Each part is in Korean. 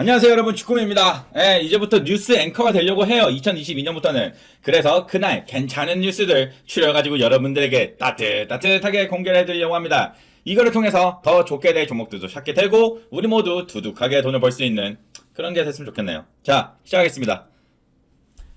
안녕하세요 여러분 축구입니다. 예, 이제부터 뉴스 앵커가 되려고 해요. 2022년부터는. 그래서 그날 괜찮은 뉴스들 추려가지고 여러분들에게 따뜻따뜻하게 공개를 해드리려고 합니다. 이거를 통해서 더 좋게 될 종목들도 찾게 되고 우리 모두 두둑하게 돈을 벌 수 있는 그런 게 됐으면 좋겠네요. 자 시작하겠습니다.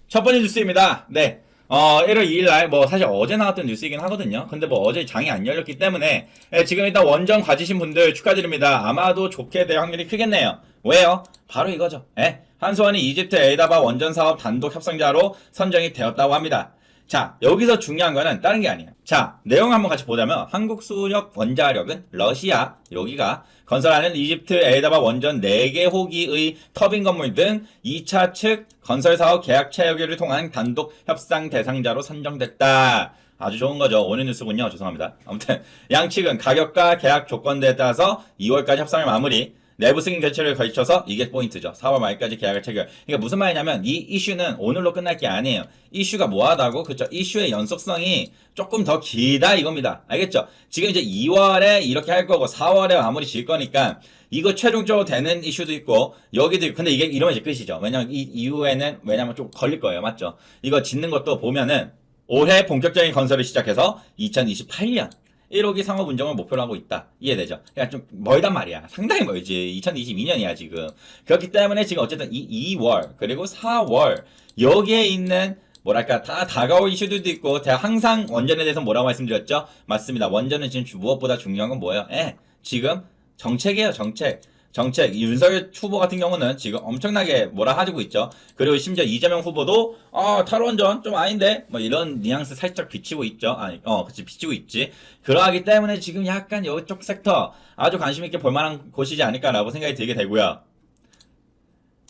첫 번째 뉴스입니다. 네. 어, 1월 2일 날, 뭐, 사실 어제 나왔던 뉴스이긴 하거든요. 근데 뭐, 어제 장이 안 열렸기 때문에, 예, 지금 일단 원정 가지신 분들 축하드립니다. 아마도 좋게 될 확률이 크겠네요. 왜요? 바로 이거죠. 예. 한수원이 이집트 에이다바 원전 사업 단독 협상자로 선정이 되었다고 합니다. 자, 여기서 중요한 거는 다른 게 아니에요. 자, 내용 한번 같이 보자면 한국 수력 원자력은 러시아 여기가 건설하는 이집트 에이다바 원전 4개 호기의 터빈 건물 등 2차 측 건설 사업 계약 체결을 통한 단독 협상 대상자로 선정됐다. 아주 좋은 거죠. 오늘 뉴스군요. 죄송합니다. 아무튼 양측은 가격과 계약 조건들에 따라서 2월까지 협상을 마무리. 내부 승인 개최를 거쳐서 이게 포인트죠. 4월 말까지 계약을 체결. 그러니까 무슨 말이냐면 이 이슈는 오늘로 끝날 게 아니에요. 이슈가 뭐하다고? 그쵸? 이슈의 연속성이 조금 더 길다 이겁니다. 알겠죠? 지금 이제 2월에 이렇게 할 거고 4월에 마무리 질 거니까 이거 최종적으로 되는 이슈도 있고 여기도 있고 근데 이게 이러면 이제 끝이죠. 왜냐면 이 이후에는 왜냐면 좀 걸릴 거예요. 맞죠? 이거 짓는 것도 보면은 올해 본격적인 건설을 시작해서 2028년 1호기 상업 운정을 목표로 하고 있다. 이해되죠? 그러니까 좀 멀단 말이야. 상당히 멀지. 2022년이야, 지금. 그렇기 때문에 지금 어쨌든 이 2월, 그리고 4월, 여기에 있는 뭐랄까 다 다가올 이슈들도 있고 제가 항상 원전에 대해서 뭐라고 말씀드렸죠? 맞습니다. 원전은 지금 주- 무엇보다 중요한 건 뭐예요? 예, 지금 정책이에요, 정책. 정책 윤석열 후보 같은 경우는 지금 엄청나게 뭐라 하고 있죠. 그리고 심지어 이재명 후보도 아 탈원전 좀 아닌데 뭐 이런 뉘앙스 살짝 비치고 있죠. 아니 어 그치 비치고 있지. 그러하기 때문에 지금 약간 이쪽 섹터 아주 관심 있게 볼만한 곳이지 않을까라고 생각이 들게 되고요.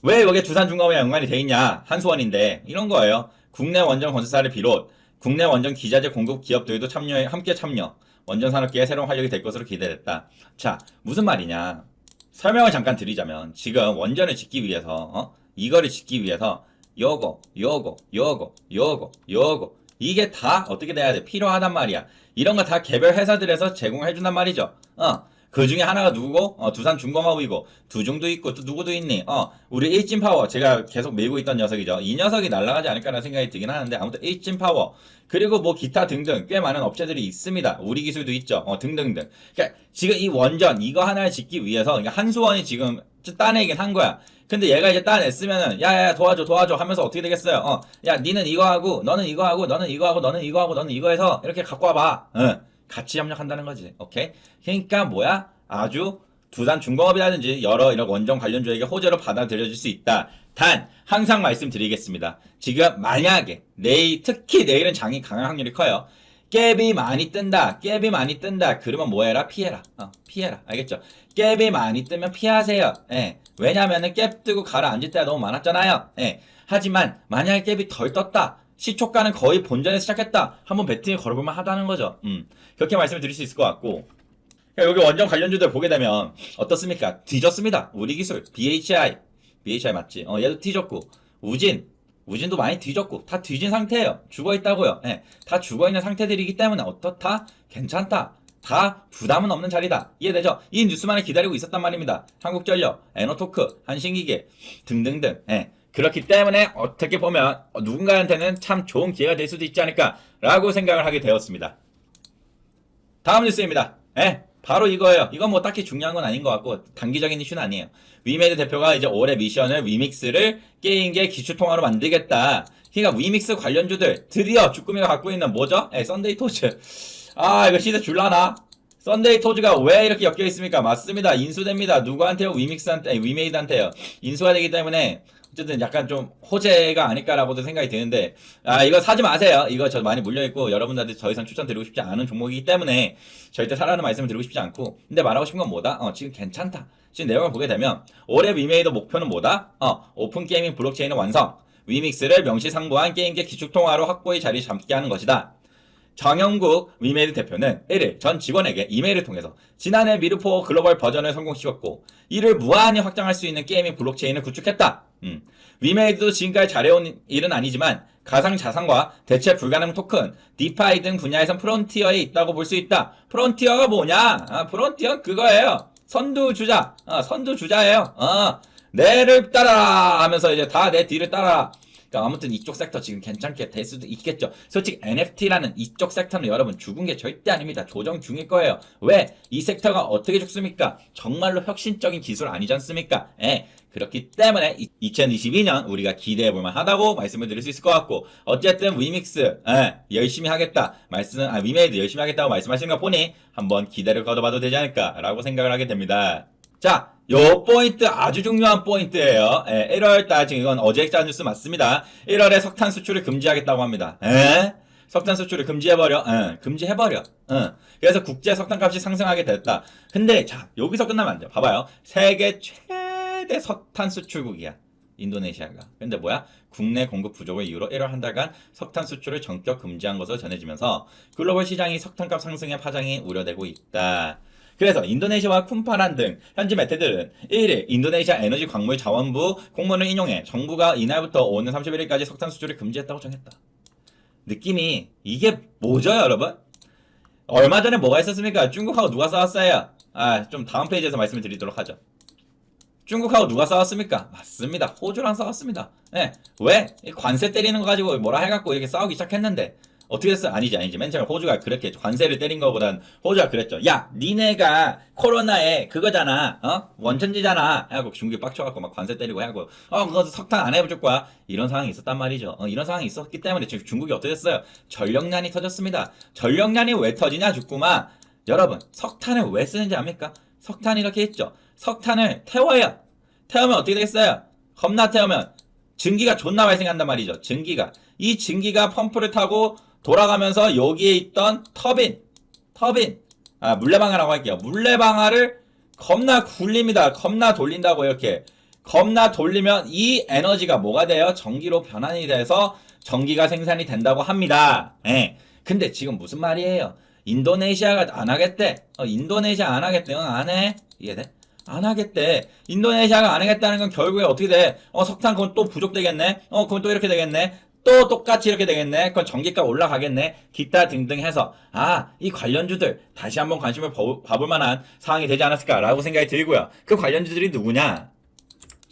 왜 여기에 두산 중공업에 연관이 돼 있냐? 한수원인데 이런 거예요. 국내 원전 건설사를 비롯 국내 원전 기자재 공급 기업들도 참여해 함께 참여. 원전 산업계의 새로운 활력이 될 것으로 기대됐다. 자, 무슨 말이냐? 설명을 잠깐 드리자면 지금 원전을 짓기 위해서 어? 이거를 짓기 위해서 요거, 요거, 요거, 요거, 요거 이게 다 어떻게 돼야 돼? 필요하단 말이야. 이런 거 다 개별 회사들에서 제공해 준단 말이죠. 어. 그 중에 하나가 누구고? 어, 두산 중공업이고 두중도 있고 또 누구도 있니? 어, 우리 일진 파워 제가 계속 밀고 있던 녀석이죠. 이 녀석이 날아가지 않을까라는 생각이 들긴 하는데 아무튼 일진 파워 그리고 뭐 기타 등등 꽤 많은 업체들이 있습니다. 우리 기술도 있죠. 어, 등등등. 그러니까 지금 이 원전 이거 하나를 짓기 위해서 그러니까 한수원이 지금 따내긴 한 거야. 근데 얘가 이제 따냈으면은 야야 도와줘 도와줘 하면서 어떻게 되겠어요? 어, 야 니는 이거 하고 너는 이거 하고 너는 이거 하고 너는 이거 하고 너는 이거 해서 이렇게 갖고 와봐. 응. 같이 협력한다는 거지. 오케이? 그러니까 뭐야? 아주 두산 중공업이라든지 여러 이런 원전 관련 주에게 호재로 받아들여질 수 있다. 단 항상 말씀드리겠습니다. 지금 만약에 내일 특히 내일은 장이 강할 확률이 커요. 갭이 많이 뜬다. 갭이 많이 뜬다. 그러면 뭐 해라? 피해라. 어, 피해라. 알겠죠? 갭이 많이 뜨면 피하세요. 예. 왜냐면은 갭 뜨고 가라앉을 때가 너무 많았잖아요. 예. 하지만 만약에 갭이 덜 떴다. 시초가는 거의 본전에 시작했다. 한번 배팅을 걸어볼만 하다는 거죠. 음. 그렇게 말씀을 드릴 수 있을 것 같고. 그러니까 여기 원전 관련주들 보게 되면 어떻습니까? 뒤졌습니다. 우리 기술 BHI, BHI 맞지? 어 얘도 뒤졌고 우진, 우진도 많이 뒤졌고 다 뒤진 상태예요. 죽어 있다고요. 예, 다 죽어 있는 상태들이기 때문에 어떻다? 괜찮다. 다 부담은 없는 자리다. 이해되죠? 이 뉴스만을 기다리고 있었단 말입니다. 한국전력, 에너토크, 한신기계 등등등. 예. 그렇기 때문에 어떻게 보면 누군가한테는 참 좋은 기회가 될 수도 있지 않을까라고 생각을 하게 되었습니다. 다음 뉴스입니다. 예, 바로 이거예요. 이건 뭐 딱히 중요한 건 아닌 것 같고 단기적인 이슈는 아니에요. 위메드 대표가 이제 올해 미션을 위믹스를 게임계 기초 통화로 만들겠다. 그러니까 위믹스 관련주들 드디어 주꾸미가 갖고 있는 뭐죠? 예, 썬데이 토즈. 아 이거 시대 줄라나? 썬데이 토즈가 왜 이렇게 엮여 있습니까? 맞습니다. 인수됩니다. 누구한테요? 위믹스한테, 아니, 위메이드한테요. 인수가 되기 때문에 어쨌든 약간 좀 호재가 아닐까라고도 생각이 드는데 아 이거 사지 마세요. 이거 저 많이 물려 있고 여러분들한테 더 이상 추천드리고 싶지 않은 종목이기 때문에 절대 사라는 말씀을 드리고 싶지 않고 근데 말하고 싶은 건 뭐다? 어 지금 괜찮다. 지금 내용을 보게 되면 올해 위메이드 목표는 뭐다? 어 오픈 게이밍 블록체인의 완성. 위믹스를 명시상부한 게임계 기축통화로 확고히 자리 잡게 하는 것이다. 정영국 위메이드 대표는 1일 전 직원에게 이메일을 통해서 지난해 미르포 글로벌 버전을 성공시켰고 이를 무한히 확장할 수 있는 게이밍 블록체인을 구축했다. 음. 위메이드도 지금까지 잘해온 일은 아니지만 가상 자산과 대체 불가능 토큰, 디파이 등 분야에선 프론티어에 있다고 볼 수 있다. 프론티어가 뭐냐? 아, 프론티어 그거예요. 선두주자, 어, 선두주자예요. 어, 내를 따라 하면서 이제 다 내 뒤를 따라. 그러니까 아무튼 이쪽 섹터 지금 괜찮게 될 수도 있겠죠. 솔직히 NFT라는 이쪽 섹터는 여러분 죽은 게 절대 아닙니다. 조정 중일 거예요. 왜? 이 섹터가 어떻게 죽습니까? 정말로 혁신적인 기술 아니지 않습니까? 예. 그렇기 때문에 2022년 우리가 기대해 볼 만 하다고 말씀을 드릴 수 있을 것 같고 어쨌든 위믹스 예, 열심히 하겠다 말씀 아 위메이드 열심히 하겠다고 말씀하시는 거 보니 한번 기대를 걸어봐도 되지 않을까라고 생각을 하게 됩니다. 자, 요 포인트 아주 중요한 포인트예요. 예, 1월달 지금 이건 어제 액자 뉴스 맞습니다. 1월에 석탄 수출을 금지하겠다고 합니다. 예? 석탄 수출을 금지해버려. 예, 금지해버려. 예. 그래서 국제 석탄값이 상승하게 됐다. 근데 자 여기서 끝나면 안 돼. 봐봐요. 세계 최대 석탄 수출국이야. 인도네시아가. 근데 뭐야? 국내 공급 부족을 이유로 1월 한 달간 석탄 수출을 전격 금지한 것으로 전해지면서 글로벌 시장이 석탄값 상승의 파장이 우려되고 있다. 그래서 인도네시아와 쿰파란 등 현지 매체들은 1일 인도네시아 에너지 광물 자원부 공문을 인용해 정부가 이날부터 오는 31일까지 석탄 수출을 금지했다고 정했다. 느낌이 이게 뭐죠, 여러분? 얼마 전에 뭐가 있었습니까? 중국하고 누가 싸웠어요? 아, 좀 다음 페이지에서 말씀을 드리도록 하죠. 중국하고 누가 싸웠습니까? 맞습니다. 호주랑 싸웠습니다. 예. 왜? 이 관세 때리는 거 가지고 뭐라 해갖고 이렇게 싸우기 시작했는데 어떻게 됐어요? 아니지, 아니지. 맨 처음에 호주가 그렇게 관세를 때린 거보단 호주가 그랬죠. 야, 니네가 코로나에 그거잖아, 어? 원천지잖아. 해갖고 중국이 빡쳐갖고 막 관세 때리고 해갖고, 어, 그거 석탄 안 해줄 거야. 이런 상황이 있었단 말이죠. 어, 이런 상황이 있었기 때문에 지금 중국이 어떻게 됐어요? 전력난이 터졌습니다. 전력난이 왜 터지냐, 죽구마. 여러분, 석탄을 왜 쓰는지 압니까? 석탄이 이렇게 있죠. 석탄을 태워요. 태우면 어떻게 되겠어요? 겁나 태우면 증기가 존나 발생한단 말이죠. 증기가. 이 증기가 펌프를 타고 돌아가면서 여기에 있던 터빈, 터빈, 아, 물레방아라고 할게요. 물레방아를 겁나 굴립니다. 겁나 돌린다고 이렇게. 겁나 돌리면 이 에너지가 뭐가 돼요? 전기로 변환이 돼서 전기가 생산이 된다고 합니다. 예. 근데 지금 무슨 말이에요? 인도네시아가 안 하겠대. 어, 인도네시아 안 하겠대. 응, 안 해. 이해돼? 안 하겠대. 인도네시아가 안 하겠다는 건 결국에 어떻게 돼? 어, 석탄 그건 또 부족되겠네? 어, 그건 또 이렇게 되겠네? 또 똑같이 이렇게 되겠네? 그건 전기가 올라가겠네? 기타 등등 해서, 아, 이 관련주들 다시 한번 관심을 봐- 봐볼 만한 상황이 되지 않았을까라고 생각이 들고요. 그 관련주들이 누구냐?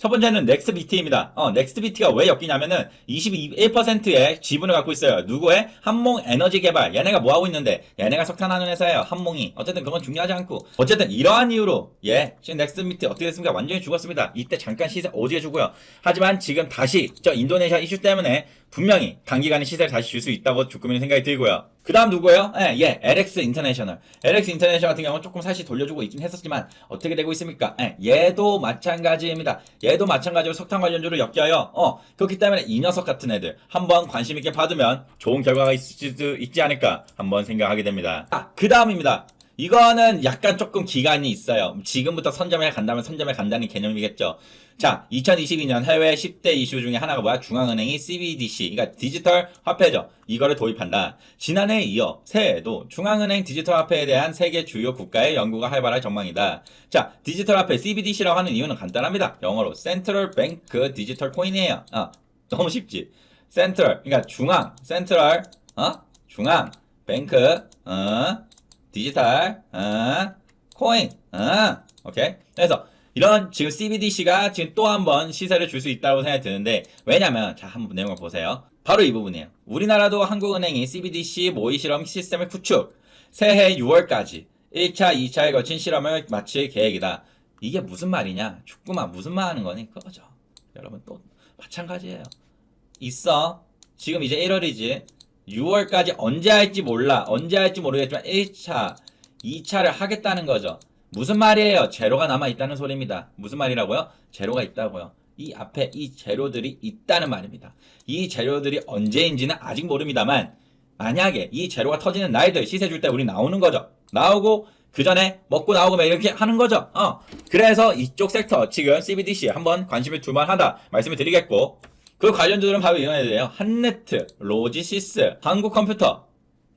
첫 번째는 넥스비티입니다. 어, 넥스비티가 왜 엮이냐면은 21%의 지분을 갖고 있어요. 누구의? 한몽 에너지 개발. 얘네가 뭐 하고 있는데? 얘네가 석탄하는 회사예요. 한몽이. 어쨌든 그건 중요하지 않고. 어쨌든 이러한 이유로 예, 지금 넥스비티 어떻게 됐습니까? 완전히 죽었습니다. 이때 잠깐 시세 오지게 주고요. 하지만 지금 다시 저 인도네시아 이슈 때문에 분명히 단기간에 시세를 다시 줄 수 있다고 주꾸미는 생각이 들고요. 그 다음 누구예요? 예, 예, LX 인터내셔널. LX 인터내셔널 같은 경우는 조금 사실 돌려주고 있긴 했었지만 어떻게 되고 있습니까? 예, 얘도 마찬가지입니다. 얘도 마찬가지로 석탄 관련주를 엮여요. 어, 그렇기 때문에 이 녀석 같은 애들 한번 관심 있게 봐두면 좋은 결과가 있을 수 있지 않을까 한번 생각하게 됩니다. 아, 그 다음입니다. 이거는 약간 조금 기간이 있어요. 지금부터 선점에 간다면 선점에 간다는 개념이겠죠. 자, 2022년 해외 10대 이슈 중에 하나가 뭐야? 중앙은행이 CBDC, 그러니까 디지털 화폐죠. 이거를 도입한다. 지난해에 이어 새해에도 중앙은행 디지털 화폐에 대한 세계 주요 국가의 연구가 활발할 전망이다. 자, 디지털 화폐 CBDC라고 하는 이유는 간단합니다. 영어로 Central Bank Digital Coin이에요. 아, 너무 쉽지. 센트럴, 그러니까 중앙, 센트럴, 어? 중앙, 뱅크, 어? 디지털, 어? 코인, 어? 오케이? 그래서 이런 지금 CBDC가 지금 또 한 번 시세를 줄 수 있다고 생각이 드는데 왜냐면 자 한번 내용을 보세요. 바로 이 부분이에요. 우리나라도 한국은행이 CBDC 모의 실험 시스템을 구축, 새해 6월까지 1차, 2차에 거친 실험을 마칠 계획이다. 이게 무슨 말이냐? 축구만 무슨 말 하는 거니? 그거죠. 여러분 또 마찬가지예요. 있어. 지금 이제 1월이지. 6월까지 언제 할지 몰라. 언제 할지 모르겠지만 1차, 2차를 하겠다는 거죠. 무슨 말이에요? 재료가 남아 있다는 소리입니다. 무슨 말이라고요? 재료가 있다고요. 이 앞에 이 재료들이 있다는 말입니다. 이 재료들이 언제인지는 아직 모릅니다만 만약에 이 재료가 터지는 날들 시세 줄 때 우리 나오는 거죠. 나오고 그 전에 먹고 나오고 막 이렇게 하는 거죠. 어. 그래서 이쪽 섹터 지금 CBDC 한번 관심을 둘만하다 말씀을 드리겠고 그 관련주들은 바로 이런 애들이에요. 한네트, 로지시스, 한국컴퓨터,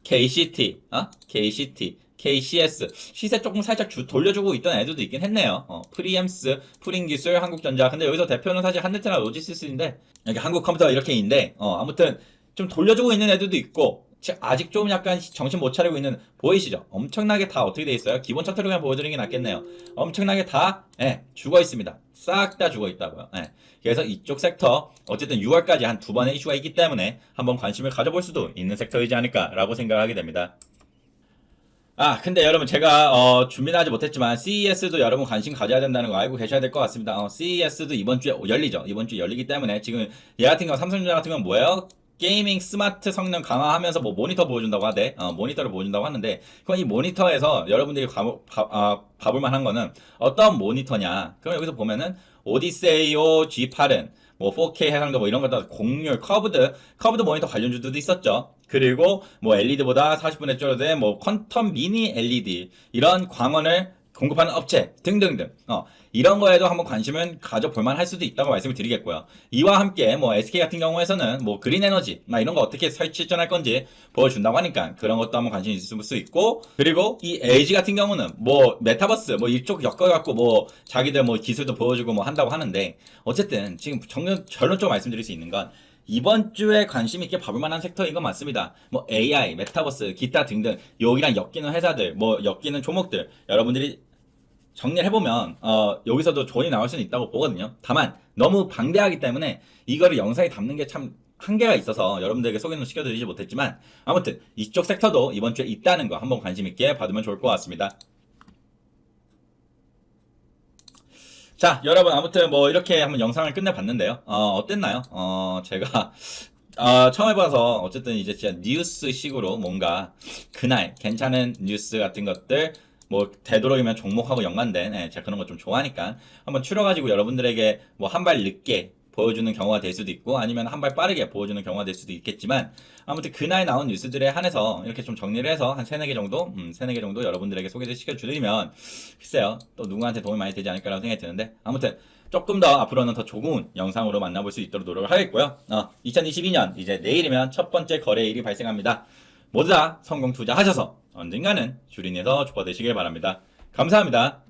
KCT, 어? KCT, KCS 시세 조금 살짝 주, 돌려주고 있던 애들도 있긴 했네요. 어, 프리엠스, 프린기술, 한국전자. 근데 여기서 대표는 사실 한네트나 로지시스인데 여기 한국컴퓨터 이렇게 있는데 어, 아무튼 좀 돌려주고 있는 애들도 있고 지- 아직 좀 약간 정신 못 차리고 있는 보이시죠? 엄청나게 다 어떻게 돼 있어요? 기본 차트로 그냥 보여드리는 게 낫겠네요. 엄청나게 다 예, 죽어 있습니다. 싹 다 죽어 있다고요. 예. 그래서 이쪽 섹터 어쨌든 6월까지 한 두 번의 이슈가 있기 때문에 한번 관심을 가져볼 수도 있는 섹터이지 않을까라고 생각하게 됩니다. 아, 근데 여러분 제가 어, 준비는 하지 못했지만 CES도 여러분 관심 가져야 된다는 거 알고 계셔야 될 것 같습니다. 어, CES도 이번 주에 열리죠. 이번 주에 열리기 때문에 지금 얘 같은 경우 삼성전자 같은 경우는 뭐예요? 게이밍 스마트 성능 강화하면서 뭐 모니터 보여준다고 하대. 어, 모니터를 보여준다고 하는데 그럼 이 모니터에서 여러분들이 가, 봐, 아, 봐볼 만한 거는 어떤 모니터냐? 그럼 여기서 보면은 오디세이오 G8은 뭐 4K 해상도 뭐 이런 것도 공률 커브드 커브드 모니터 관련주들도 있었죠. 그리고 뭐 LED보다 40분의 줄어든 뭐 퀀텀 미니 LED 이런 광원을 공급하는 업체 등등등 어 이런 거에도 한번 관심은 가져볼 만 할 수도 있다고 말씀을 드리겠고요. 이와 함께 뭐 SK 같은 경우에서는 뭐 그린 에너지 나 이런 거 어떻게 설치전할 건지 보여준다고 하니까 그런 것도 한번 관심 있을 수 있고 그리고 이 LG 같은 경우는 뭐 메타버스 뭐 이쪽 엮어갖고 뭐 자기들 뭐 기술도 보여주고 뭐 한다고 하는데 어쨌든 지금 정론 결론적으로 말씀드릴 수 있는 건 이번 주에 관심 있게 봐볼 만한 섹터인 건 맞습니다. 뭐 AI, 메타버스, 기타 등등 여기랑 엮이는 회사들, 뭐 엮이는 종목들 여러분들이 정리를 해보면 어, 여기서도 돈이 나올 수는 있다고 보거든요. 다만 너무 방대하기 때문에 이거를 영상에 담는 게 참 한계가 있어서 여러분들에게 소개는 시켜드리지 못했지만 아무튼 이쪽 섹터도 이번 주에 있다는 거 한번 관심 있게 받으면 좋을 것 같습니다. 자, 여러분 아무튼 뭐 이렇게 한번 영상을 끝내봤는데요. 어, 어땠나요? 어, 제가 어, 처음 해봐서 어쨌든 이제 진짜 뉴스식으로 뭔가 그날 괜찮은 뉴스 같은 것들 뭐 되도록이면 종목하고 연관된 예, 제가 그런 거 좀 좋아하니까 한번 추려가지고 여러분들에게 뭐 한 발 늦게 보여주는 경우가 될 수도 있고 아니면 한 발 빠르게 보여주는 경우가 될 수도 있겠지만 아무튼 그날 나온 뉴스들에 한해서 이렇게 좀 정리를 해서 한 세네 개 정도 음, 세네 개 정도 여러분들에게 소개를 시켜주면 글쎄요 또 누구한테 도움이 많이 되지 않을까라고 생각이 드는데 아무튼 조금 더 앞으로는 더 좋은 영상으로 만나볼 수 있도록 노력을 하겠고요. 어, 2022년 이제 내일이면 첫 번째 거래일이 발생합니다. 모두 다 성공 투자하셔서 언젠가는 주린에서 주가 되시길 바랍니다. 감사합니다.